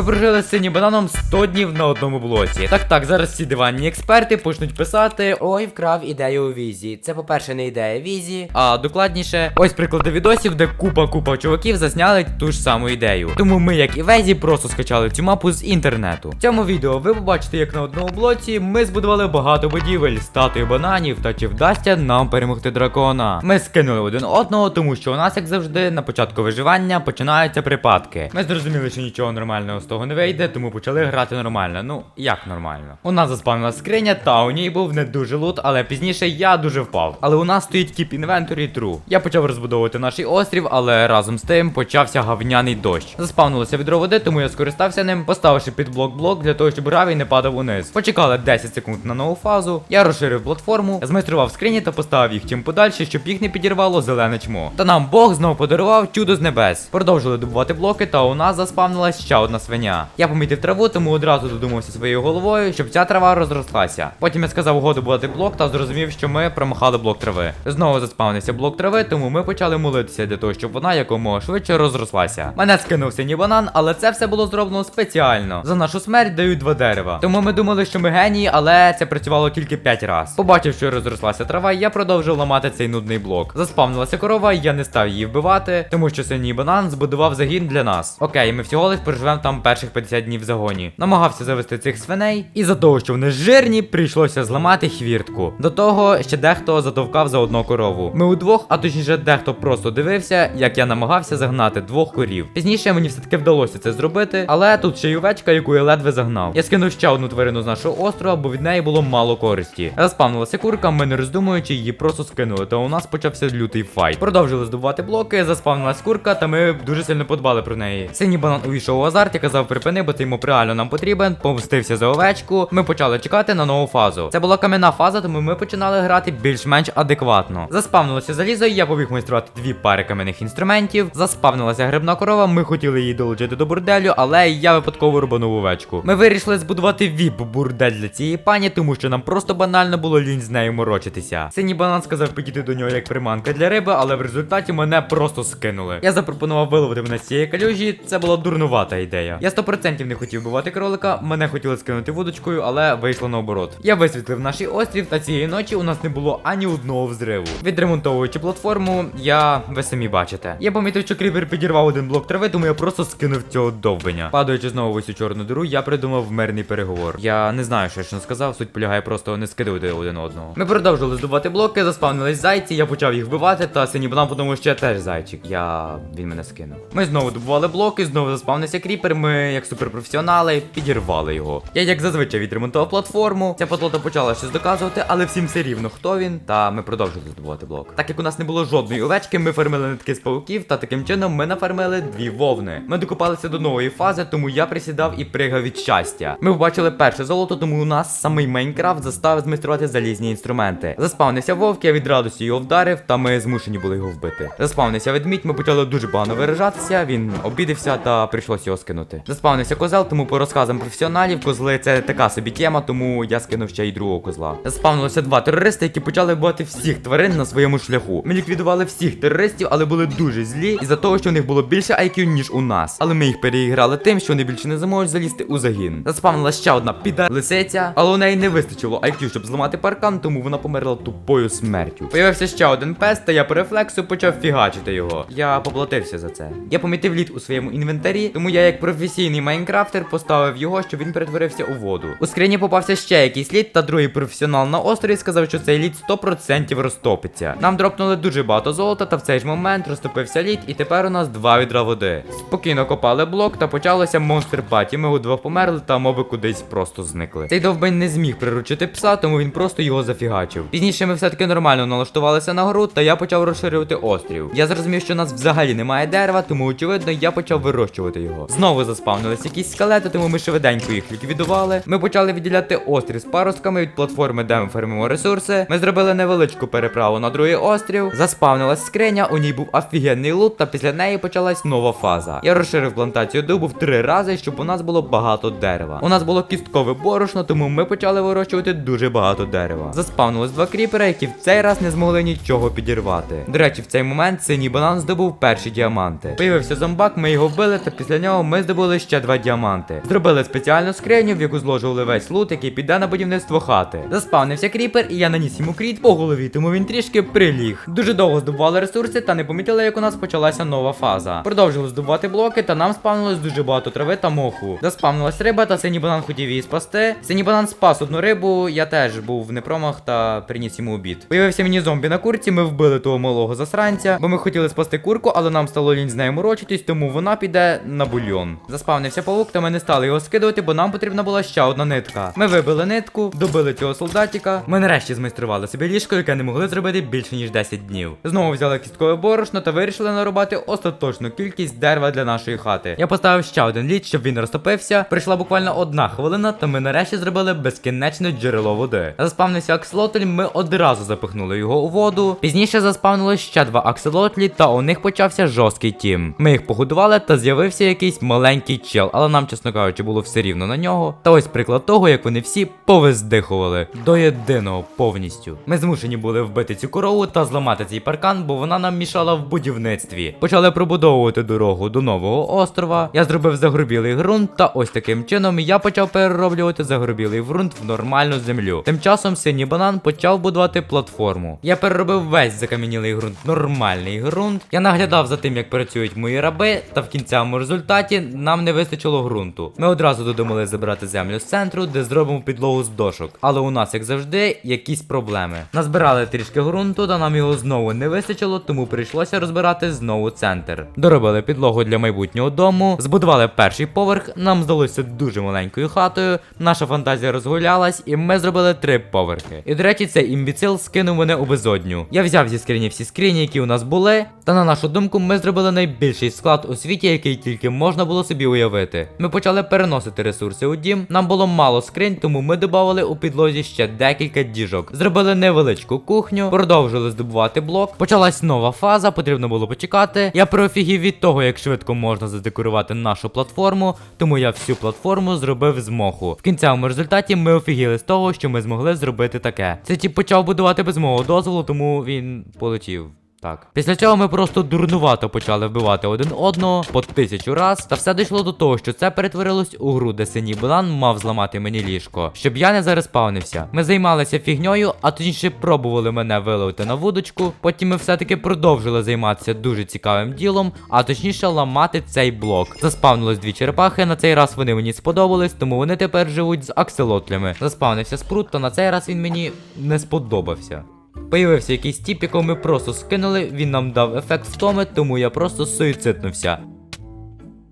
Ми прожили з синім бананом 100 днів на одному блоці. Так, так, зараз ці диванні експерти почнуть писати. Ой, вкрав ідею у візі. Це, по-перше, не ідея візі. А докладніше, ось приклади відосів, де купа-купа чуваків зазняли ту ж саму ідею. Тому ми, як і Везі, просто скачали цю мапу з інтернету. В цьому відео ви побачите, як на одному блоці ми збудували багато будівель, статуї бананів та чи вдасться нам перемогти дракона. Ми скинули один одного, тому що у нас, як завжди, на початку виживання починаються припадки. Ми зрозуміли, що нічого нормального того не вийде, тому почали грати нормально. Ну, як нормально. У нас заспавнила скриня, та у ній був не дуже лут, але пізніше я дуже впав. Але у нас стоїть Keep Inventory True. Я почав розбудовувати наш острів, але разом з тим почався гавняний дощ. Заспавнилося відро води, тому я скористався ним, поставивши під блок блок для того, щоб гравій не падав униз. Почекали 10 секунд на нову фазу. Я розширив платформу, змайстрував скрині та поставив їх чим подальше, щоб їх не підірвало зелене чмо. Та нам Бог знову подарував чудо з небес. Продовжили добувати блоки, та у нас заспавнилась ще одна свиня. Я помітив траву, тому одразу додумався своєю головою, щоб ця трава розрослася. Потім я сказав угоду добувати блок та зрозумів, що ми промахали блок трави. Знову заспавнився блок трави, тому ми почали молитися для того, щоб вона якомога швидше розрослася. Мене скинув синій банан, але це все було зроблено спеціально. За нашу смерть дають два дерева. Тому ми думали, що ми генії, але це працювало тільки 5 разів. Побачив, що розрослася трава, я продовжив ламати цей нудний блок. Заспавнилася корова, я не став її вбивати, тому що синій банан збудував загін для нас. Окей, ми всього лиш проживемо там перших 50 днів в загоні. Намагався завести цих свиней, і за того, що вони жирні, прийшлося зламати хвіртку. До того ще дехто затовкав за одну корову. Ми удвох, а точніше, дехто просто дивився, як я намагався загнати двох корів. Пізніше мені все таки вдалося це зробити, але тут ще й овечка, яку я ледве загнав. Я скинув ще одну тварину з нашого острова, бо від неї було мало користі. Заспавнилася курка, ми не роздумуючи, її просто скинули, та у нас почався лютий файт. Продовжили здобувати блоки, заспавнилась курка, та ми дуже сильно подбали про неї. Синій банан увійшов у азарт і казав припини, бо ти йому реально нам потрібен. Помстився за овечку. Ми почали чекати на нову фазу. Це була кам'яна фаза, тому ми починали грати більш-менш адекватно. Заспавнилося залізо, я побіг майструвати дві пари кам'яних інструментів. Заспавнилася грибна корова. Ми хотіли її долучити до бурделю, але я випадково рубанув овечку. Ми вирішили збудувати віп бурдель для цієї пані, тому що нам просто банально було лінь з нею морочитися. Синій банан сказав підійти до нього як приманка для риби, але в результаті мене просто скинули. Я запропонував виловити мене з цієї калюжі. Це була дурнувата ідея. Я 100% не хотів бивати кролика. Мене хотіли скинути вудочкою, але вийшло наоборот. Я висвітлив наш острів, та цієї ночі у нас не було ані одного взриву. Відремонтовуючи платформу, я ви самі бачите. Я помітив, що кріпер підірвав один блок трави, тому я просто скинув цього довбеня. Падаючи знову в ось чорну диру, я придумав мирний переговор. Я не знаю, що я ще сказав. Суть полягає просто не скидувати один одного. Ми продовжили здобувати блоки, заспавнились зайці, я почав їх вбивати, та синій банан подумав, що я теж зайчик. Я він мене скинув. Ми знову добували блоки, знову заспавнився кріпер. Ми, як суперпрофесіонали, підірвали його. Я як зазвичай відремонтував платформу. Ця подлота почала щось доказувати, але всім все рівно хто він. Та ми продовжили здобувати блок. Так як у нас не було жодної овечки, ми фармили нитки з пауків, та таким чином ми нафармили дві вовни. Ми докопалися до нової фази, тому я присідав і пригав від щастя. Ми побачили перше золото, тому у нас самий Майнкрафт заставив змайструвати залізні інструменти. Заспавнився вовк, я від радості його вдарив, та ми змушені були його вбити. Заспавнився ведмідь, ми почали дуже погано виражатися. Він обідився та прийшлося його скинути. Заспавнився козел, тому по розказам професіоналів козли це така собі тема, тому я скинув ще й другого козла. Заспавнилося два терористи, які почали вбивати всіх тварин на своєму шляху. Ми ліквідували всіх терористів, але були дуже злі із-за того, що у них було більше IQ, ніж у нас. Але ми їх переіграли тим, що вони більше не зможуть залізти у загін. Заспавнила ще одна піда лисиця, але у неї не вистачило IQ, щоб зламати паркан, тому вона померла тупою смертю. Появився ще один пес, та я по рефлексу почав фігачити його. Я поплатився за це. Я помітив лід у своєму інвентарі, тому я, як професійний майнкрафтер, поставив його, щоб він перетворився у воду. У скрині попався ще якийсь лід, та другий професіонал на острові сказав, що цей лід 100% розтопиться. Нам дропнули дуже багато золота, та в цей ж момент розтопився лід, і тепер у нас два відра води. Спокійно копали блок, та почалося монстр паті. Ми удвох померли, та моби кудись просто зникли. Цей довбень не зміг приручити пса, тому він просто його зафігачив. Пізніше ми все-таки нормально налаштувалися на гру, та я почав розширювати острів. Я зрозумів, що у нас взагалі немає дерева, тому очевидно я почав вирощувати його. Знову заспавнились якісь скелети, тому ми швиденько їх ліквідували. Ми почали відділяти острів з паростками від платформи, де ми фермимо ресурси. Ми зробили невеличку переправу на другий острів. Заспавнилась скриня, у ній був офігенний лут, та після неї почалась нова фаза. Я розширив плантацію дубу в три рази, щоб у нас було багато дерева. У нас було кісткове борошно, тому ми почали вирощувати дуже багато дерева. Заспавнилось два кріпера, які в цей раз не змогли нічого підірвати. До речі, в цей момент синій банан здобув перші діаманти. Появився зомбак, ми його вбили, та після нього ми здобули витягнули ще два діаманти. Зробили спеціальну скриню, в яку зложували весь лут, який піде на будівництво хати. Заспавнився кріпер, і я наніс йому кріт по голові, тому він трішки приліг. Дуже довго здобували ресурси та не помітили, як у нас почалася нова фаза. Продовжили здобувати блоки, та нам спавнилось дуже багато трави та моху. Заспавнилась риба, та синій банан хотів її спасти. Синій банан спас одну рибу, я теж був в непромах та приніс йому обід. Появився мені зомбі на курці, ми вбили того малого засранця, бо ми хотіли спасти курку, але нам стало лінь з нею морочитись, тому вона піде на бульйон. Заспавнився павук, та ми не стали його скидувати, бо нам потрібна була ще одна нитка. Ми вибили нитку, добили цього солдатіка. Ми нарешті змайстрували собі ліжко, яке не могли зробити більше ніж 10 днів. Знову взяли кісткове борошно та вирішили нарубати остаточну кількість дерева для нашої хати. Я поставив ще один лід, щоб він розтопився. Прийшла буквально одна хвилина, та ми нарешті зробили безкінечне джерело води. Заспавнився акселотль, ми одразу запихнули його у воду. Пізніше заспавнилось ще два акселотлі, та у них почався жорсткий тім. Ми їх погодували, та з'явився якийсь маленький чел, але нам, чесно кажучи, було все рівно на нього. Та ось приклад того, як вони всі повиздихували до єдиного повністю. Ми змушені були вбити цю корову та зламати цей паркан, бо вона нам мішала в будівництві. Почали пробудовувати дорогу до нового острова. Я зробив загрубілий ґрунт, та ось таким чином я почав перероблювати загрубілий ґрунт в нормальну землю. Тим часом синій банан почав будувати платформу. Я переробив весь закам'янілий ґрунт, нормальний ґрунт. Я наглядав за тим, як працюють мої раби, та в кінцевому результаті нам не вистачило ґрунту. Ми одразу додумали забрати землю з центру, де зробимо підлогу з дошок. Але у нас, як завжди, якісь проблеми. Назбирали трішки ґрунту, та нам його знову не вистачило, тому прийшлося розбирати знову центр. Доробили підлогу для майбутнього дому, збудували перший поверх. Нам здалося дуже маленькою хатою. Наша фантазія розгулялась, і ми зробили три поверхи. І до речі, цей імбіцил скинув мене у безодню. Я взяв зі скрині всі скрині, які у нас були. Та на нашу думку, ми зробили найбільший склад у світі, який тільки можна було собі уявити. Ми почали переносити ресурси у дім. Нам було мало скринь, тому ми додавали у підлозі ще декілька діжок. Зробили невеличку кухню, продовжили здобувати блок. Почалась нова фаза, потрібно було почекати. Я проофігів від того, як швидко можна задекорувати нашу платформу, тому я всю платформу зробив з моху. В кінцевому результаті ми офігіли з того, що ми змогли зробити таке. Це тіп почав будувати без мого дозволу, тому він полетів. Так. Після цього ми просто дурнувато почали вбивати один одного по тисячу раз. Та все дійшло до того, що це перетворилось у гру, де синій банан мав зламати мені ліжко, щоб я не зареспавнився. Ми займалися фігньою, а точніше пробували мене виловити на вудочку. Потім ми все-таки продовжили займатися дуже цікавим ділом, а точніше ламати цей блок. Заспавнилось дві черепахи. На цей раз вони мені сподобались, тому вони тепер живуть з акселотлями. Заспавнився спрут, то на цей раз він мені не сподобався. Появився якийсь тіп, якого ми просто скинули, він нам дав ефект втоми, тому я просто суїциднувся.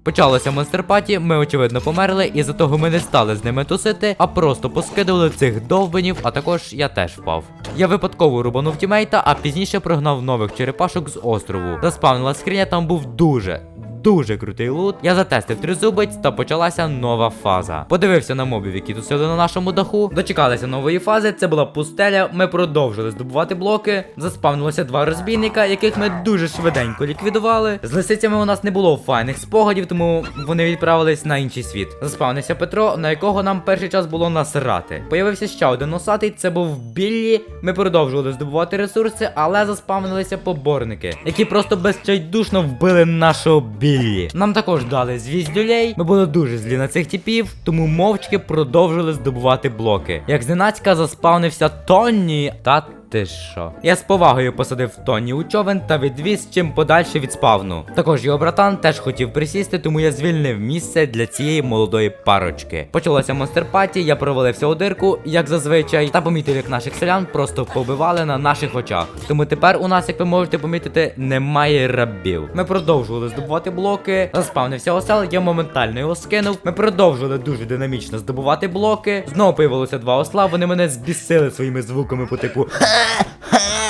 Почалося монстерпаті, ми очевидно померли, і за того ми не стали з ними тусити, а просто поскидували цих довбанів, а також я теж впав. Я випадково рубанув тімейта, а пізніше прогнав нових черепашок з острову. Заспавнила скриня, там був дуже. Дуже крутий лут. Я затестив тризубець та почалася нова фаза. Подивився на мобів, які тусили на нашому даху. Дочекалися нової фази. Це була пустеля. Ми продовжили здобувати блоки. Заспавнилося два розбійника, яких ми дуже швиденько ліквідували. З лисицями у нас не було файних спогадів, тому вони відправились на інший світ. Заспавнився Петро, на якого нам перший час було насрати. Появився ще один носатий, це був Біллі. Ми продовжували здобувати ресурси, але заспавнилися поборники, які просто безчайдушно вбили нашого Біллі. Нам також дали звіздюлей. Ми були дуже злі на цих типів, тому мовчки продовжили здобувати блоки. Як зненацька заспавнився Тонні та. Ти що? Я з повагою посадив Тоні у човен та відвіз чим подальше від спавну. Також його братан теж хотів присісти, тому я звільнив місце для цієї молодої парочки. Почалося монстерпаті, я провалився у дирку, як зазвичай, та помітив, як наших селян просто побивали на наших очах. Тому тепер у нас, як ви можете помітити, немає рабів. Ми продовжували здобувати блоки. Заспавнився осел, я моментально його скинув. Ми продовжували дуже динамічно здобувати блоки. Знову появилося два осла. Вони мене збісили своїми звуками по типу.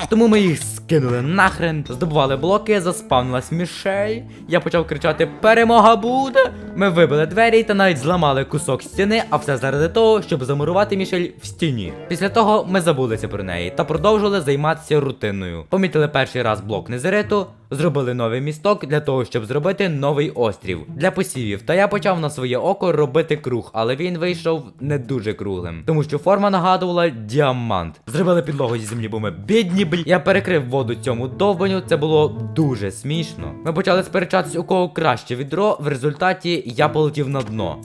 Тому ми їх скинули нахрен, здобували блоки, заспавнилась мішель. Я почав кричати Перемога буде! Ми вибили двері та навіть зламали кусок стіни, а все заради того, щоб замурувати мішель в стіні. Після того ми забулися про неї та продовжили займатися рутиною. Помітили перший раз блок незериту, зробили новий місток для того, щоб зробити новий острів для посівів. Та я почав на своє око робити круг, але він вийшов не дуже круглим, тому що форма нагадувала діамант. Зробили підлогу зі бо ми бідні, Я перекрив воду цьому довбаню, це було дуже смішно. Ми почали сперечатись, у кого краще відро. В результаті я полетів на дно.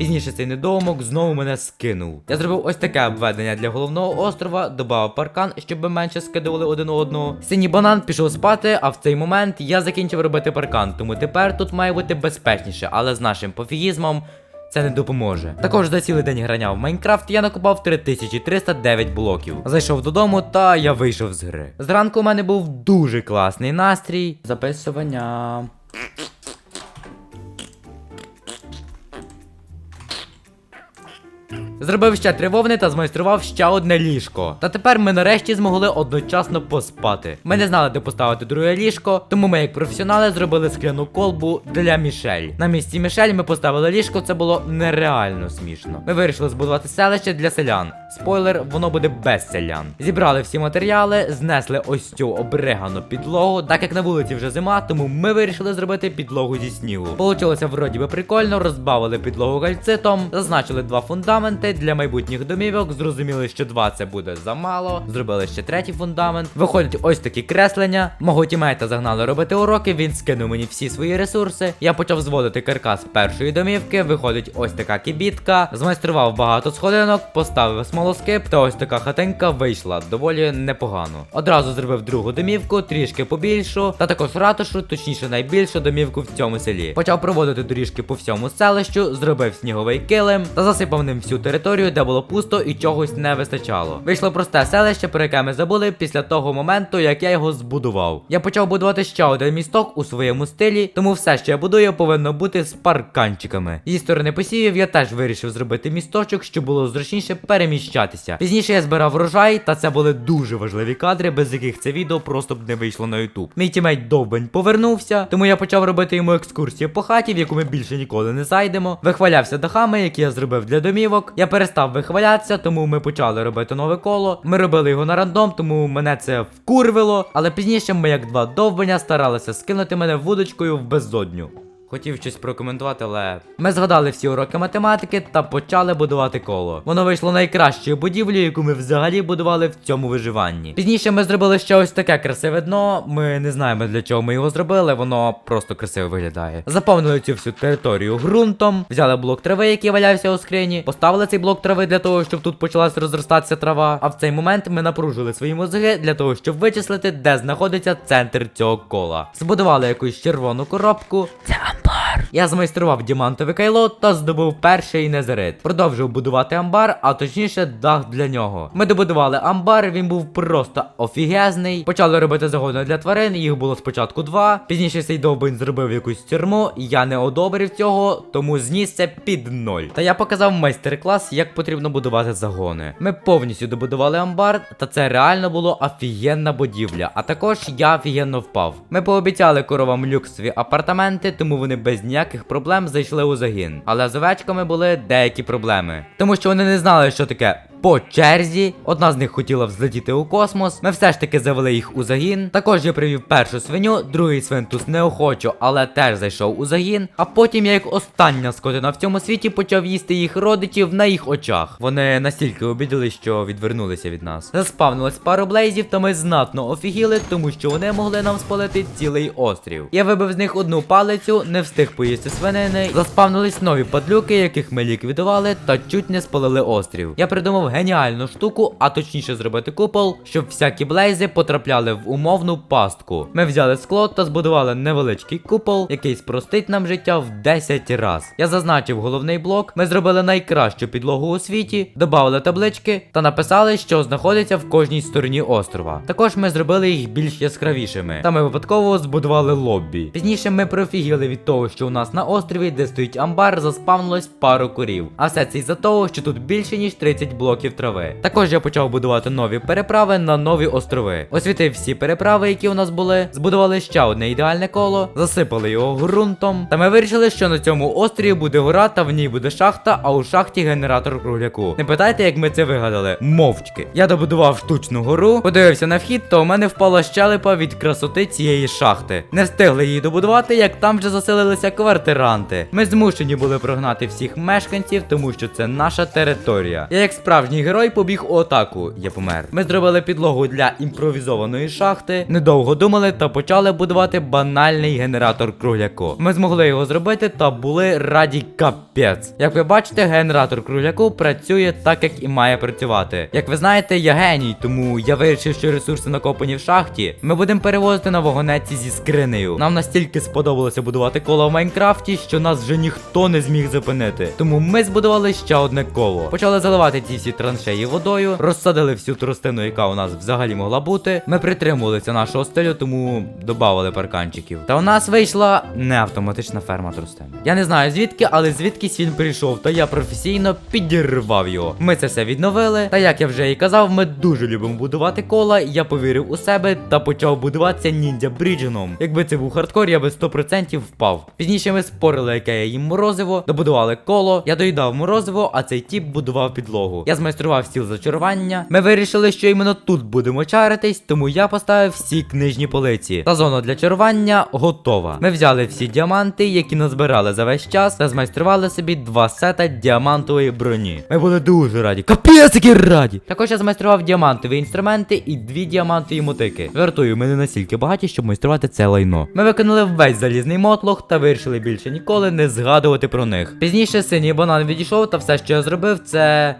Пізніше цей недоумок знову мене скинув. Я зробив ось таке обведення для головного острова, додав паркан, щоб менше скидували один одного. Синій банан пішов спати, а в цей момент я закінчив робити паркан, тому тепер тут має бути безпечніше, але з нашим пофігізмом. Це не допоможе. Також за цілий день грання в Майнкрафт я накопав 3309 блоків. Зайшов додому та я вийшов з гри. Зранку у мене був дуже класний настрій. Записування. Зробив ще три вовни та змайстрував ще одне ліжко. Та тепер ми нарешті змогли одночасно поспати. Ми не знали, де поставити друге ліжко, тому ми, як професіонали, зробили скляну колбу для Мішель. На місці Мішель ми поставили ліжко, це було нереально смішно. Ми вирішили збудувати селище для селян. Спойлер, воно буде без селян. Зібрали всі матеріали, знесли ось цю обригану підлогу. Так як на вулиці вже зима, тому ми вирішили зробити підлогу зі снігу. Получилося вроді би прикольно, розбавили підлогу гальцитом, зазначили два фундаменти для майбутніх домівок. Зрозуміли, що два це буде замало. Зробили ще третій фундамент. Виходять ось такі креслення. Мого тімейта загнали робити уроки. Він скинув мені всі свої ресурси. Я почав зводити каркас першої домівки. Виходить ось така кібітка. Змайстрував багато сходинок, поставив смолоскип, та ось така хатинка вийшла доволі непогано. Одразу зробив другу домівку, трішки побільшу, та також ратушу, точніше найбільшу домівку в цьому селі. Почав проводити доріжки по всьому селищу, зробив сніговий килим та засипав ним всю територію, де було пусто і чогось не вистачало. Вийшло просте селище, про яке ми забули після того моменту, як я його збудував. Я почав будувати ще один місток у своєму стилі, тому все, що я будую, повинно бути з парканчиками. Зі сторони посівів я теж вирішив зробити місточок, щоб було зручніше переміщатися. Пізніше я збирав врожай, та це були дуже важливі кадри, без яких це відео просто б не вийшло на YouTube. Мій тімейт довбень повернувся, тому я почав робити йому екскурсію по хаті, в яку ми більше ніколи не зайдемо. Вихвалявся дахами, які я зробив для домівок. Я перестав вихвалятися, тому ми почали робити нове коло. Ми робили його на рандом, тому мене це вкурвило. Але пізніше ми, як два довбання, старалися скинути мене вудочкою в безодню. Хотів щось прокоментувати, але ми згадали всі уроки математики та почали будувати коло. Воно вийшло найкращою будівлею, яку ми взагалі будували в цьому виживанні. Пізніше ми зробили ще ось таке красиве дно. Ми не знаємо для чого ми його зробили, воно просто красиво виглядає. Заповнили цю всю територію ґрунтом, взяли блок трави, який валявся у скрині, поставили цей блок трави для того, щоб тут почалась розростатися трава. А в цей момент ми напружили свої мозги для того, щоб вичислити, де знаходиться центр цього кола. Збудували якусь червону коробку. Це амбар. Я змайстрував діамантове кайло та здобув перший незерит. Продовжив будувати амбар, а точніше дах для нього. Ми добудували амбар, він був просто офігезний. Почали робити загони для тварин, їх було спочатку два. Пізніше цей довбень зробив якусь тюрму. Я не одобрив цього, тому зніс це під ноль. Та я показав майстер-клас, як потрібно будувати загони. Ми повністю добудували амбар, та це реально було офігенна будівля. А також я офігенно впав. Ми пообіцяли коровам люксові апартаменти, тому вони без ніяких проблем зайшли у загін. Але з овечками були деякі проблеми, тому що вони не знали, що таке. По черзі, одна з них хотіла взлетіти у космос. Ми все ж таки завели їх у загін. Також я привів першу свиню, другий свинтус неохочо, але теж зайшов у загін. А потім я як остання скотина в цьому світі почав їсти їх родичів на їх очах. Вони настільки обідали, що відвернулися від нас. Заспавнилось пару блейзів, та ми знатно офігіли, тому що вони могли нам спалити цілий острів. Я вибив з них одну палицю, не встиг поїсти свинини. Заспавнились нові падлюки, яких ми ліквідували, та чуть не спалили острів. Я придумав геніальну штуку, а точніше зробити купол, щоб всякі блейзи потрапляли в умовну пастку. Ми взяли скло та збудували невеличкий купол, який спростить нам життя в 10 раз. Я зазначив головний блок. Ми зробили найкращу підлогу у світі, додали таблички та написали, що знаходиться в кожній стороні острова. Також ми зробили їх більш яскравішими. Та ми випадково збудували лоббі. Пізніше ми профігіли від того, що у нас на острові, де стоїть амбар, заспавнилось пару курів. А все це із-за того, що тут більше ніж 30 блоків трави. Також я почав будувати нові переправи на нові острови. Освітив всі переправи, які у нас були, збудували ще одне ідеальне коло, засипали його ґрунтом. Та ми вирішили, що на цьому острові буде гора, та в ній буде шахта, а у шахті генератор кругляку. Не питайте, як ми це вигадали. Мовчки. Я добудував штучну гору, подивився на вхід, то у мене впала щелепа від красоти цієї шахти. Не встигли її добудувати, як там вже заселилися квартиранти. Ми змушені були прогнати всіх мешканців, тому що це наша територія. Я як Справжній герой побіг у атаку. Я помер. Ми зробили підлогу для імпровізованої шахти. Недовго думали та почали будувати банальний генератор кругляку. Ми змогли його зробити та були раді капець. Як ви бачите, генератор кругляку працює так, як і має працювати. Як ви знаєте, я геній, тому я вирішив, що ресурси накопані в шахті. Ми будемо перевозити на вагонеці зі скринею. Нам настільки сподобалося будувати коло в Майнкрафті, що нас вже ніхто не зміг зупинити. Тому ми збудували ще одне коло. Почали заливати ці всі траншеї водою, розсадили всю тростину, яка у нас взагалі могла бути. Ми притримувалися нашого стилю, тому додавали парканчиків. Та у нас вийшла не автоматична ферма тростини. Я не знаю звідки, але звідкись він прийшов, та я професійно підірвав його. Ми це все відновили. Та як я вже і казав, ми дуже любимо будувати кола. Я повірив у себе та почав будуватися ніндзя брідженом. Якби це був хардкор, я би 100% впав. Пізніше ми спорили, яке я їм морозиво, добудували коло, я доїдав морозиво, а цей тіп будував підлогу. Я змайстрував стіл зачарування. Ми вирішили, що іменно тут будемо чаритись, тому я поставив всі книжні полиці. Та зона для чарування готова. Ми взяли всі діаманти, які назбирали за весь час, та змайстрували собі два сета діамантової броні. Ми були дуже раді. Капець, які раді! Також я змайстрував діамантові інструменти і дві діамантові мотики. Жартую, ми не настільки багаті, щоб майструвати це лайно. Ми виконали весь залізний мотлох та вирішили більше ніколи не згадувати про них. Пізніше синій банан відійшов, та все, що я зробив, це.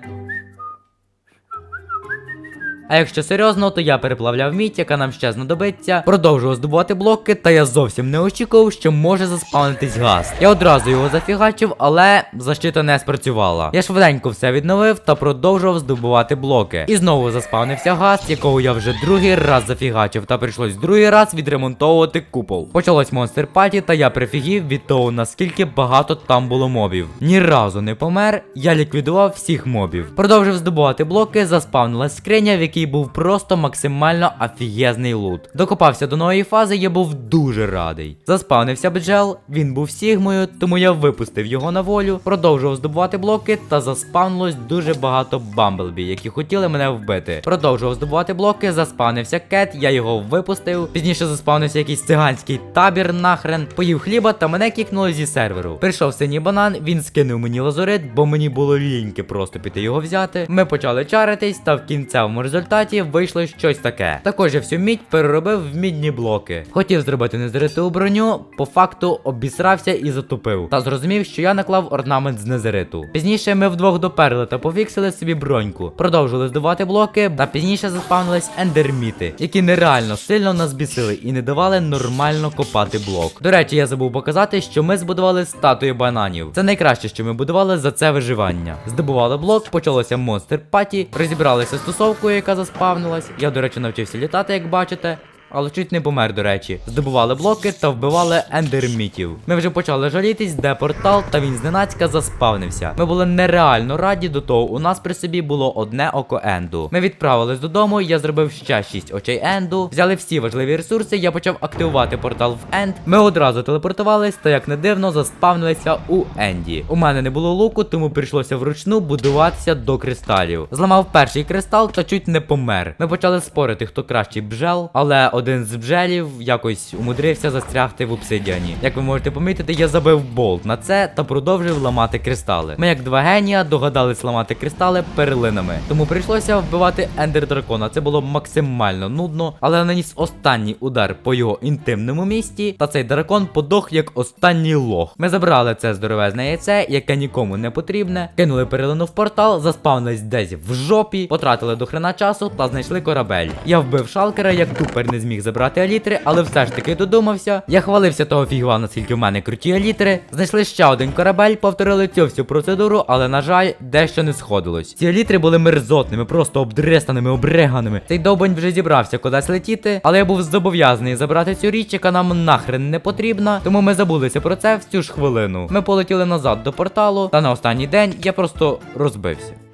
А якщо серйозно, то я переплавляв мідь, яка нам ще знадобиться, продовжував здобувати блоки, та я зовсім не очікував, що може заспавнитись газ. Я одразу його зафігачив, але защита не спрацювала. Я швиденько все відновив та продовжував здобувати блоки. І знову заспавнився газ, якого я вже другий раз зафігачив, та прийшлось другий раз відремонтовувати купол. Почалось монстр паті, та я прифігів від того, наскільки багато там було мобів. Ні разу не помер, я ліквідував всіх мобів. Продовжив здобувати блоки, заспавнилась скриня, в якій був просто максимально афієзний лут. Докопався до нової фази, я був дуже радий. Заспавнився бджел, він був сігмою, тому я випустив його на волю, продовжував здобувати блоки та заспавнилось дуже багато бамблбі, які хотіли мене вбити. Продовжував здобувати блоки, заспавнився кет, я його випустив. Пізніше заспавнився якийсь циганський табір нахрен, поїв хліба та мене кікнули зі серверу. Прийшов синій банан, він скинув мені лазурит, бо мені було ліньки просто піти його взяти. Ми почали чаритись, та в кінцевому результаті вийшло щось таке. Також я всю мідь переробив в мідні блоки. Хотів зробити незериту броню, по факту обісрався і затупив. Та зрозумів, що я наклав орнамент з незериту. Пізніше ми вдвох доперли та пофіксили собі броньку. Продовжили здавати блоки, та пізніше заспавнились ендерміти, які нереально сильно нас бісили і не давали нормально копати блок. До речі, я забув показати, що ми збудували статую бананів. Це найкраще, що ми будували за це виживання. Здобували блок, почалося монстр паті, розібралися з тусовкою, яка заспавнилась. Я, до речі, навчився літати, як бачите. Але чуть не помер, до речі. Здобували блоки та вбивали ендермітів. Ми вже почали жалітись, де портал, та він зненацька заспавнився. Ми були нереально раді до того. У нас при собі було одне око енду. Ми відправились додому, я зробив ще 6 очей енду. Взяли всі важливі ресурси, я почав активувати портал в енд. Ми одразу телепортувались, та як не дивно, заспавнилися у енді. У мене не було луку, тому прийшлося вручну будуватися до кристалів. Зламав перший кристал та чуть не помер. Ми почали спорити, хто кращий бджел, але один з бджелів якось умудрився застрягти в обсидіані. Як ви можете помітити, я забив болт на це та продовжив ламати кристали. Ми, як два генія, догадались ламати кристали перлинами. Тому прийшлося вбивати ендер дракона. Це було максимально нудно, але наніс останній удар по його інтимному місті, та цей дракон подох як останній лох. Ми забрали це здоровезне яйце, яке нікому не потрібне, кинули перлину в портал, заспавнились десь в жопі, потратили до хрена часу та знайшли корабель. Я вбив шалкера, як тупер не зміг забрати алітри, але все ж таки додумався. Я хвалився того фігла, наскільки в мене круті алітри. Знайшли ще один корабель, повторили цю всю процедуру, але на жаль, дещо не сходилось. Ці алітри були мерзотними, просто обдрестаними, обреганими. Цей довбань вже зібрався кудись летіти, але я був зобов'язаний забрати цю річ, яка нам нахрен не потрібна. Тому ми забулися про це в цю ж хвилину. Ми полетіли назад до порталу, та на останній день я просто розбився.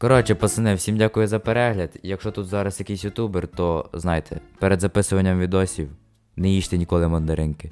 Коротше, пацани, всім дякую за перегляд. Якщо тут зараз якийсь ютубер, то знайте, перед записуванням відосів не їжте ніколи мандаринки.